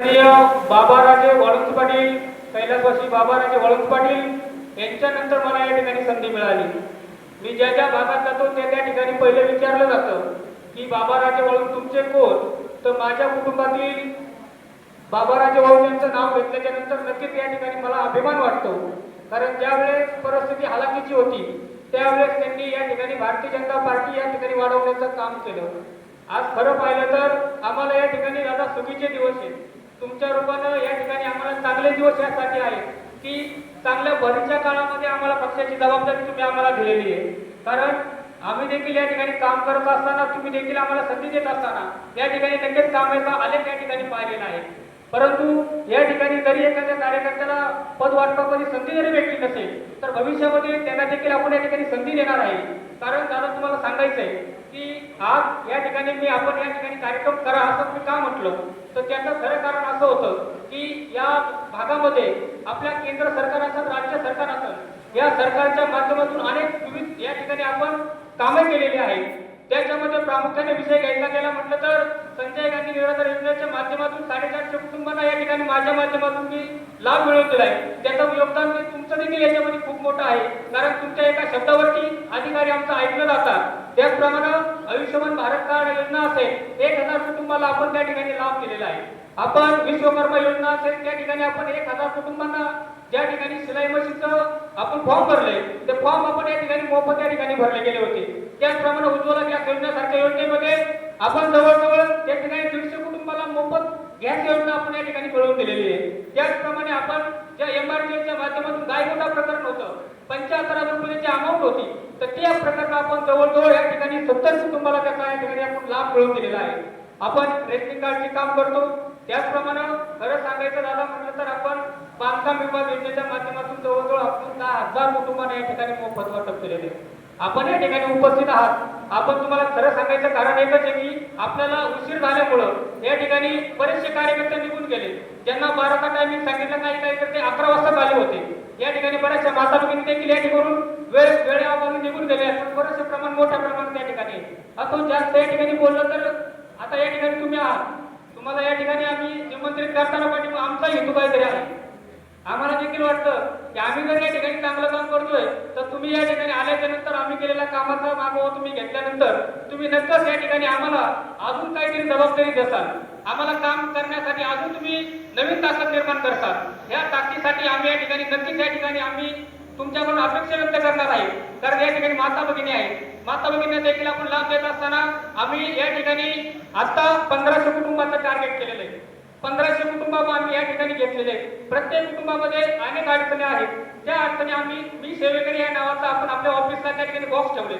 बाबा बाबाराजे वळंत पाटील कैलासवासी बाबाराजे वळंत पाटील यांच्यानंतर मला या ठिकाणी संधी मिळाली. मी ज्या ज्या भागात जातो त्या त्या ठिकाणी पहिले विचारलं जातं की बाबाराजे वळून तुमचे कोण? तर माझ्या कुटुंबातील बाबाराजे वाळुंज यांचं नाव घेतल्याच्या नंतर नक्कीच या ठिकाणी मला अभिमान वाटतो. कारण ज्यावेळेस परिस्थिती हलाखीची होती त्यावेळेस त्यांनी या ठिकाणी भारतीय जनता पार्टी या ठिकाणी वाढवण्याचं काम केलं. आज खरं पाहिलं तर आम्हाला या ठिकाणी दादा सुखीचे दिवस आहेत. तुमच्या रूपानं या ठिकाणी आम्हाला चांगले दिवस यासाठी आहेत की चांगल्या भरीच्या काळामध्ये आम्हाला पक्षाची जबाबदारी तुम्ही आम्हाला दिलेली आहे. कारण आम्ही देखील या ठिकाणी काम करत असताना तुम्ही देखील आम्हाला संधी देत असताना या ठिकाणी नक्कीच कामाचा आलेख या ठिकाणी पाहिलेला आहे. परंतु या ठिकाणी जरी एखाद्या कार्यकर्त्याला पद वाटपामध्ये संधी जरी भेटली नसेल तर भविष्यामध्ये त्यांना देखील आपण या ठिकाणी संधी देणार आहे. कारण दादा तुम्हाला सांगायचं आहे की आज या ठिकाणी मी आपण या ठिकाणी कार्यक्रम करा असं मी का म्हटलं? तर त्याचं खरं कारण असं होतं की या भागामध्ये आपल्या केंद्र सरकार असेल राज्य सरकार असेल या सरकारच्या माध्यमातून अनेक विविध या ठिकाणी आपण कामे केलेली आहेत. त्याच्यामध्ये प्रामुख्याने विषय घ्यायला गेला म्हटलं तर संजय गांधी निराधार योजनेच्या माध्यमातून साडेचारशे कुटुंबांना या ठिकाणी माझ्या माध्यमातून मी लाभ मिळवलेला आहे त्याचं योगदान तुमचं देखील याच्यामध्ये खूप मोठं आहे. कारण तुमच्या एका शब्दावरती अधिकारी आमचं ऐकलं जातात. त्याचप्रमाणे आयुष्यमान भारत कार्ड योजना असेल एक हजार कुटुंबाला आपण त्या ठिकाणी लाभ दिलेला आहे. आपण विश्वकर्मा योजना असेल त्या ठिकाणी आपण एक हजार कुटुंबांना ज्या ठिकाणी सिलाई मशीनचं आपण फॉर्म भरले ते फॉर्म आपण या ठिकाणी मोफत या ठिकाणी भरले गेले होते. त्याचप्रमाणे उज्ज्वला गॅस योजनेसारख्या योजनेमध्ये आपण जवळजवळ त्या ठिकाणी दीडशे कुटुंबाला मोफत गॅस योजना आपण या ठिकाणी मिळवून दिलेली आहे. त्याचप्रमाणे आपण ज्या एमआरडीएच्या माध्यमातून गायगोटा प्रकरण होतं पंच्याहत्तर हजार रुपयाची अमाऊंट होती तर त्या प्रकरण आपण जवळजवळ या ठिकाणी सत्तर कुटुंबाला त्याचा या ठिकाणी आपण लाभ मिळवून दिलेला आहे. आपण रेशनिंग कार्डचे काम करतो. त्याचप्रमाणे खरं सांगायचं दादा म्हटलं तर आपण बांधकाम विभाग योजनेच्या माध्यमातून जवळजवळ आपण दहा हजार कुटुंबांना या ठिकाणी मोफत वाटप केलेले आहे. आपण या ठिकाणी उपस्थित आहात. आपण तुम्हाला खरं सांगायचं कारण एकच आहे की आपल्याला उशीर झाल्यामुळं या ठिकाणी बरेचसे कार्यकर्ते निघून गेले. ज्यांना बाराचा टायमिंग सांगितलं काही कार्यकर्ते अकरा वाजता आले होते. या ठिकाणी बऱ्याचशा माता भगिनी देखील या ठिकाणी वेळ वेळेअभावी निघून गेले आहेत बरेचसे प्रमाण मोठ्या प्रमाणात या ठिकाणी. असं जास्त या ठिकाणी बोललं तर आता या ठिकाणी तुम्ही आहात. तुम्हाला या ठिकाणी आम्ही निमंत्रित करताना पाठी आमचा हेतू काहीतरी आहे. आम्हाला देखील वाटतं की आम्ही जर या ठिकाणी चांगलं काम करतोय तर तुम्ही या ठिकाणी आल्याच्यानंतर आम्ही केलेल्या कामाचा मागोवा तुम्ही घेतल्यानंतर तुम्ही नक्कीच या ठिकाणी आम्हाला अजून काहीतरी जबाबदारी देसाल. आम्हाला काम करण्यासाठी अजून तुम्ही नवीन ताकद निर्माण करतात या ताकदीसाठी आम्ही या ठिकाणी नक्कीच या ठिकाणी आम्ही तुमच्याकडून अपेक्षा व्यक्त करणार आहे. कारण या ठिकाणी माता भगिनी आहे माता भगिनी देखील आपण लाभ देत असताना आम्ही या ठिकाणी आता पंधराशे कुटुंबाचं टार्गेट केलेलं पंधराशे कुटुंब आम्ही या ठिकाणी घेतलेले आहेत. प्रत्येक कुटुंबामध्ये अनेक अडचणी आहेत. त्या अडचणी आम्ही मी सेवेकरी या नावाचा आपण आपल्या ऑफिसला त्या ठिकाणी बॉक्स ठेवले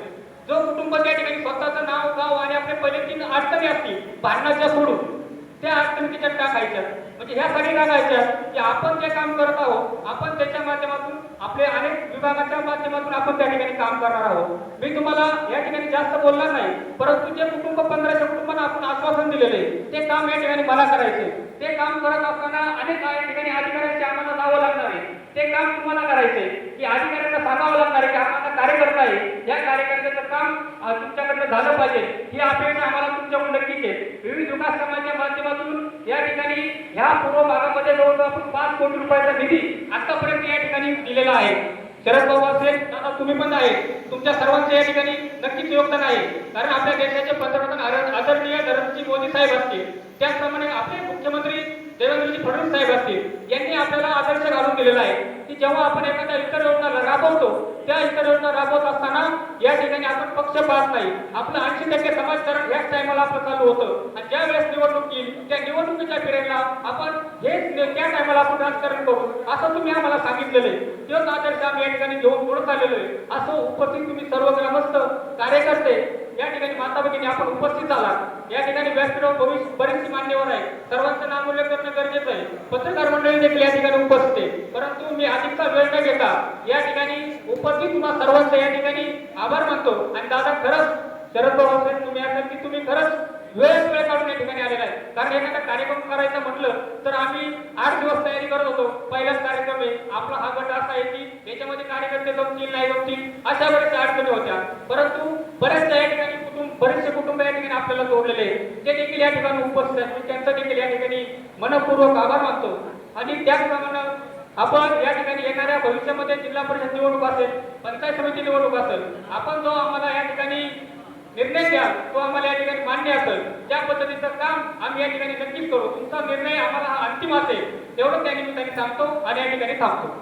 जो कुटुंब त्या ठिकाणी स्वतःचं नाव गाव आणि आपले पहिले तीन अडचणी असतील भांडणाच्या सोडून त्या अडचणी त्याच्यात टाकायच्या. म्हणजे ह्यासाठी टाकायच्या की आपण जे काम करत आहोत आपण त्याच्या माध्यमातून आपले अनेक विभागाच्या माध्यमातून आपण त्या ठिकाणी काम करणार आहोत. मी तुम्हाला या ठिकाणी जास्त बोलणार नाही परंतु जे कुटुंब पंधराशे कुटुंबांना आपण आश्वासन दिलेले ते काम या ठिकाणी मला करायचे. ते काम करत असताना अनेक या ठिकाणी अधिकाऱ्यांचे आम्हाला जावं लागणार आहे. ते काम तुम्हाला करायचे की अधिकाऱ्यांना सांगावं लागणार आहे की आम्हाला कार्य कार्यकर्ता आहे. या कार्यकर्त्याचं काम तुमच्याकडनं झालं पाहिजे. ही अपेक्षा आम्हाला तुमच्याकडून नक्कीच आहे. विविध विकास कामाच्या माध्यमातून या ठिकाणी ह्या पूर्व भागामध्ये जवळजवळ आपण पाच कोटी रुपयाचा निधी आतापर्यंत या ठिकाणी दिलेला आहे. शरद पवार असेल दादा तुम्ही पण आहे. तुमच्या सर्वांचं या ठिकाणी नक्कीच योगदान आहे. कारण आपल्या देशाचे पंतप्रधान आदरणीय नरेंद्रजी मोदी साहेब असतील त्याचप्रमाणे आपले मुख्यमंत्री देवेंद्रजी फडणवीस साहेब असतील यांनी आपल्याला आदर्श घालून दिलेला आहे. की जेव्हा आपण एखाद्या इतर योजना राबवतो त्या इतर योजना राबवत असताना या ठिकाणी आपण पक्ष पाहत नाही. आपलं ऐंशी टक्के समाजकारण ह्याच टायमाला आपलं चालू होतं. आणि ज्या वेळेस निवडणूक येईल त्या निवडणुकीच्या पिरियडला आपण हेच त्या टायमाला आपण राजकारण करू. असं तुम्ही आम्हाला सांगितलेलं आहे. तोच आदर्श आम्ही या ठिकाणी घेऊन पुढे चाललेलो आहे. असं उपस्थित तुम्ही सर्व ग्रामस्थ कार्यकर्ते या ठिकाणी माता भगिनी आपण उपस्थित झाला या ठिकाणी व्यासपीठावर भविष्य बरेचसे मान्यवर आहे सर्वांचं नामूल्य करणं गरजेचं आहे. पत्रकार मंडळी देखील या ठिकाणी उपस्थित आहे. परंतु मी अधिकचा वेळ न घेता या ठिकाणी उपस्थित तुम्हा सर्वांचा या ठिकाणी आभार मानतो. आणि दादा खरंच शरद पवार साहेब तुम्ही असाल की तुम्ही खरंच वेळ वेळ काढून या ठिकाणी आलेला आहे. कारण एखादा कार्यक्रम करायचा म्हटलं तर आम्ही आठ दिवस तयारी करत होतो. पहिलाच कार्यक्रम आहे. आपला हा गट असा आहे की याच्यामध्ये कार्यकर्ते जमतील नाही जमतील अशा बऱ्याच अडचणी होत्या. परंतु बऱ्याचशा या ठिकाणी कुटुंब बरेचसे कुटुंब या ठिकाणी आपल्याला जोडलेले आहेत. ते देखील या ठिकाणी उपस्थित आहेत. मी त्यांचा देखील या ठिकाणी मनपूर्वक आभार मानतो. आणि त्याचप्रमाणे आपण या ठिकाणी येणाऱ्या भविष्यामध्ये जिल्हा परिषद निवडणूक असेल पंचायत समिती निवडणूक असेल आपण जो आम्हाला या ठिकाणी निर्णय द्या तो आम्हाला या ठिकाणी मान्य असेल त्या पद्धतीचं काम आम्ही या ठिकाणी नक्कीच करू. तुमचा निर्णय आम्हाला हा अंतिम असेल तेवढं त्या निमित्ताने सांगतो आणि या ठिकाणी थांबतो.